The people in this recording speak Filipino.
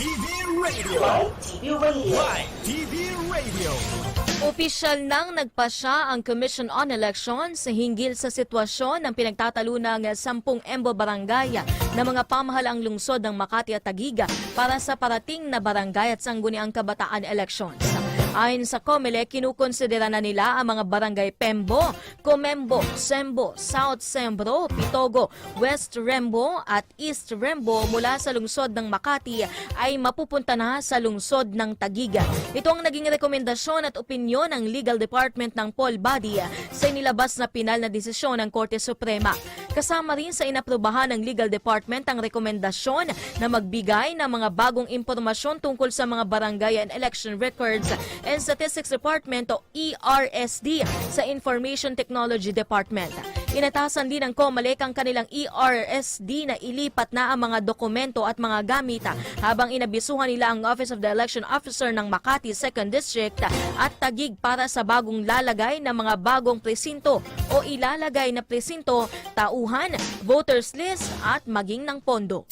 TV Radio. TV Radio. Live TV Radio. Opisyal nang nagpasya ang Commission on Elections hinggil sa sitwasyon ng pinagtatalunang 10 Embo Barangay na mga pamahalaang lungsod ng Makati at Tagiga para sa parating na barangay at sangguniang kabataan elections. Ayon sa COMELEC, kinukonsidera na nila ang mga barangay Pembo, Comembo, Sembo, South Sembro, Pitogo, West Rembo at East Rembo mula sa lungsod ng Makati ay mapupunta na sa lungsod ng Tagiga. Ito ang naging rekomendasyon at opinyon ng Legal Department ng Paul Body sa inilabas na pinal na desisyon ng Korte Suprema. Kasama rin sa inaprubahan ng Legal Department ang rekomendasyon na magbigay ng mga bagong impormasyon tungkol sa mga barangay and election records and Statistics Department o ERSD sa Information Technology Department. Inatasan din ng COMELEC ang kanilang ERSD na ilipat na ang mga dokumento at mga gamit habang inabisuhan nila ang Office of the Election Officer ng Makati 2nd District at Tagig para sa bagong lalagay ng mga bagong presinto o ilalagay na presinto, tauhan, voters list at maging ng pondo.